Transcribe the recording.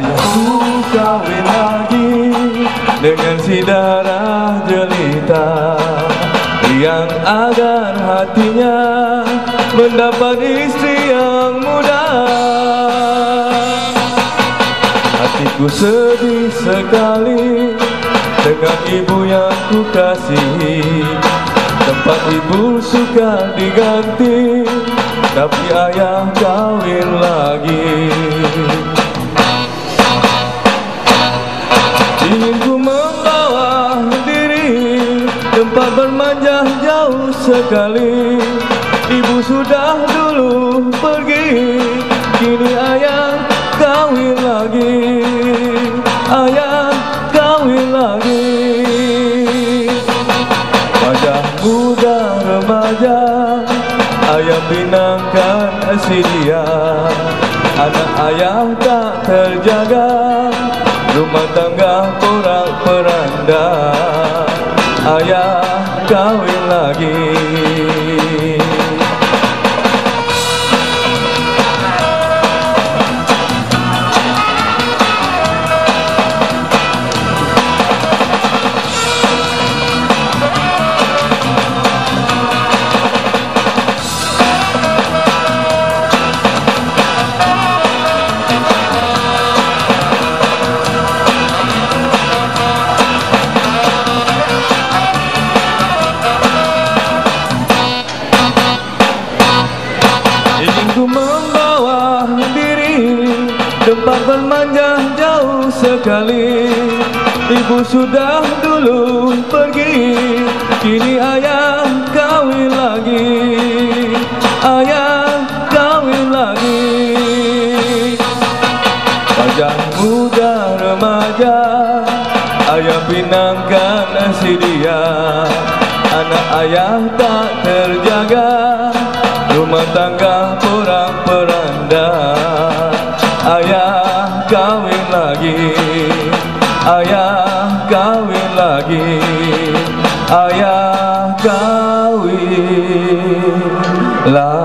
Ayahku kawin lagi dengan si darah jelita Yang agar hatinya mendapat istri yang muda. Hatiku sedih sekali dengan ibu yang ku kukasihi. Tempat ibu suka diganti tapi ayah kawin lagi. Tempat bermanja jauh sekali. Ibu sudah dulu pergi. Kini ayah kawin lagi. Ayah kawin lagi. Wajah muda remaja. Ayah pinangkan si dia. Anak ayah tak terjaga. Rumah tangga porak peranda Ayah kawin lagi Ingin Tempat bermanja jauh sekali. Ibu sudah dulu pergi. Kini ayah kawin lagi. Ayah kawin lagi. Wajah muda remaja. Ayah pinangkan si dia. Anak ayah tak terjaga. Rumah tangga porak peranda Ayah kawin lagi. Ayah kawin lagi.